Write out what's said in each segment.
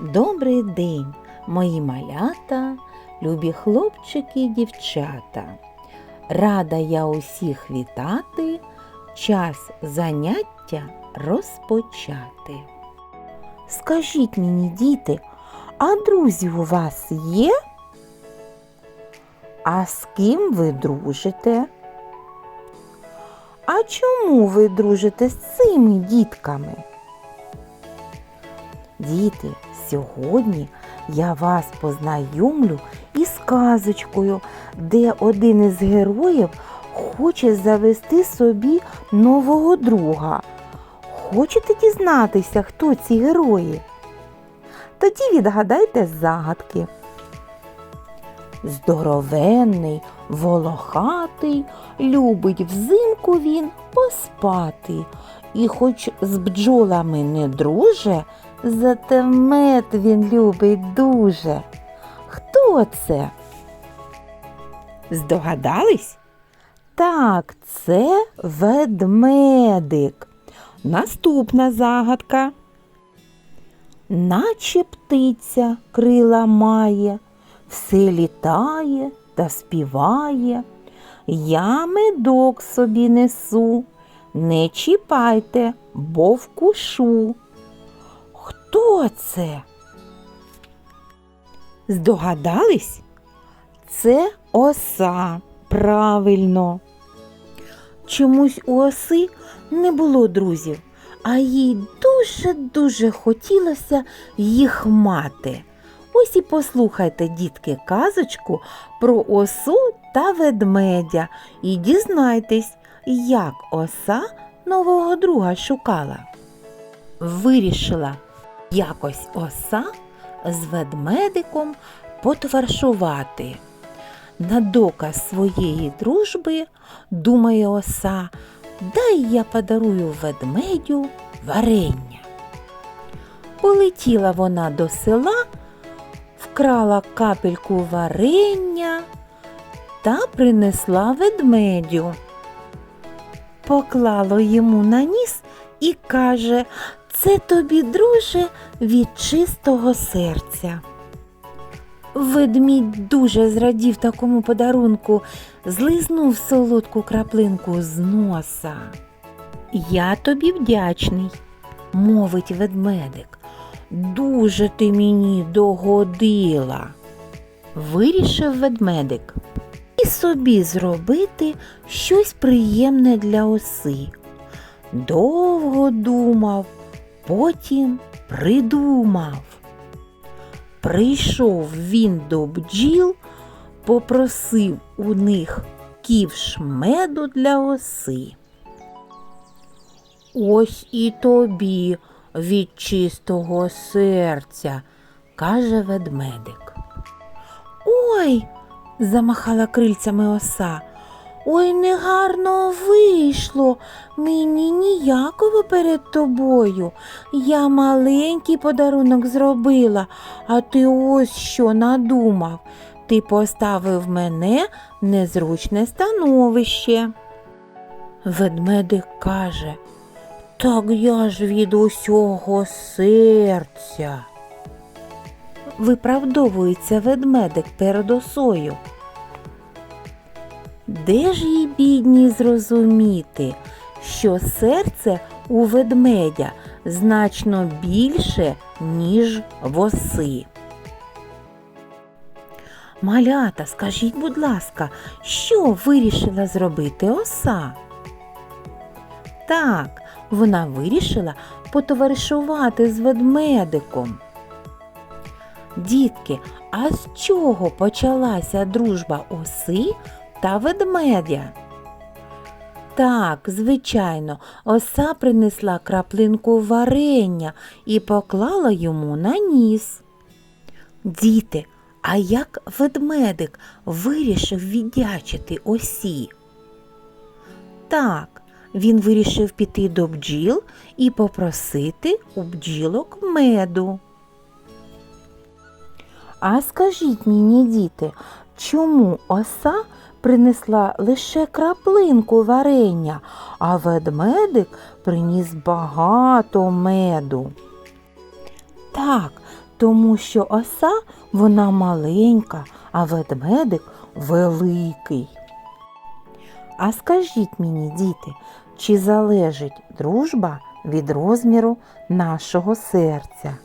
Добрий день, мої малята, любі хлопчики і дівчата. Рада я усіх вітати, час заняття розпочати. Скажіть мені, діти, а друзі у вас є? А з ким ви дружите? А чому ви дружите з цими дітками? Діти, сьогодні я вас познайомлю із казочкою, де один із героїв хоче завести собі нового друга. Хочете дізнатися, хто ці герої? Тоді відгадайте загадки. Здоровенний, волохатий, любить взимку він поспати. І хоч з бджолами не друже, зате мед він любить дуже. Хто це? Здогадались? Так, це ведмедик. Наступна загадка. Наче птиця крила має, все літає та співає. Я медок собі несу, не чіпайте, бо вкушу. Хто це? Здогадались? Це оса. Правильно. Чомусь у оси не було друзів, а їй дуже-дуже хотілося їх мати. Ось і послухайте, дітки, казочку про осу та ведмедя і дізнайтесь, як оса нового друга шукала. Вирішила якось оса з ведмедиком потоваршувати. На доказ своєї дружби думає оса, дай я подарую ведмедю варення. Полетіла вона до села, вкрала капельку варення та принесла ведмедю. Поклала йому на ніс і каже, це тобі, друже, від чистого серця. Ведмідь дуже зрадів такому подарунку, злизнув солодку краплинку з носа. Я тобі вдячний, мовить ведмедик. Дуже ти мені догодила. Вирішив ведмедик і собі зробити щось приємне для оси. Довго думав, потім придумав. Прийшов він до бджіл, попросив у них ківш меду для оси. Ось і тобі від чистого серця, каже ведмедик. Ой, замахала крильцями оса. Ой, негарно вийшло. Мені ніяково перед тобою. Я маленький подарунок зробила, а ти ось що надумав. Ти поставив мене в незручне становище. Ведмедик каже, так я ж від усього серця. Виправдовується ведмедик перед осою. Де ж їй бідній зрозуміти, що серце у ведмедя значно більше, ніж воси? Малята, скажіть, будь ласка, що вирішила зробити оса? Так, вона вирішила потоваришувати з ведмедиком. Дітки, а з чого почалася дружба оси та ведмедя? Так, звичайно, оса принесла краплинку варення і поклала йому на ніс. Діти, а як ведмедик вирішив віддячити осі? Так, він вирішив піти до бджіл і попросити у бджілок меду. А скажіть мені, діти, чому оса принесла лише краплинку варення, а ведмедик приніс багато меду? Так, Тому що оса вона маленька, а ведмедик великий. А скажіть мені, діти, чи залежить дружба від розміру нашого серця?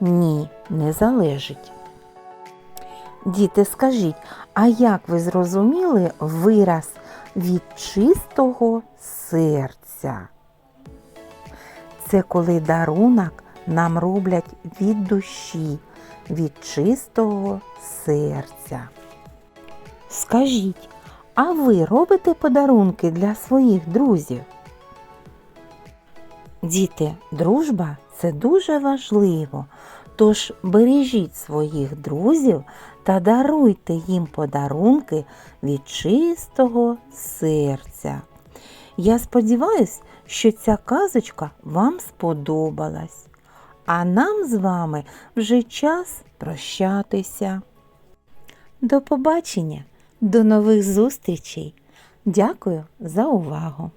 Ні, не залежить. Діти, скажіть, а як ви зрозуміли вираз від чистого серця? Це коли дарунок нам роблять від душі, від чистого серця. Скажіть, а ви робите подарунки для своїх друзів? Діти, дружба це дуже важливо. Тож бережіть своїх друзів та даруйте їм подарунки від чистого серця. Я сподіваюся, що ця казочка вам сподобалась. А нам з вами вже час прощатися. До побачення, до нових зустрічей. Дякую за увагу!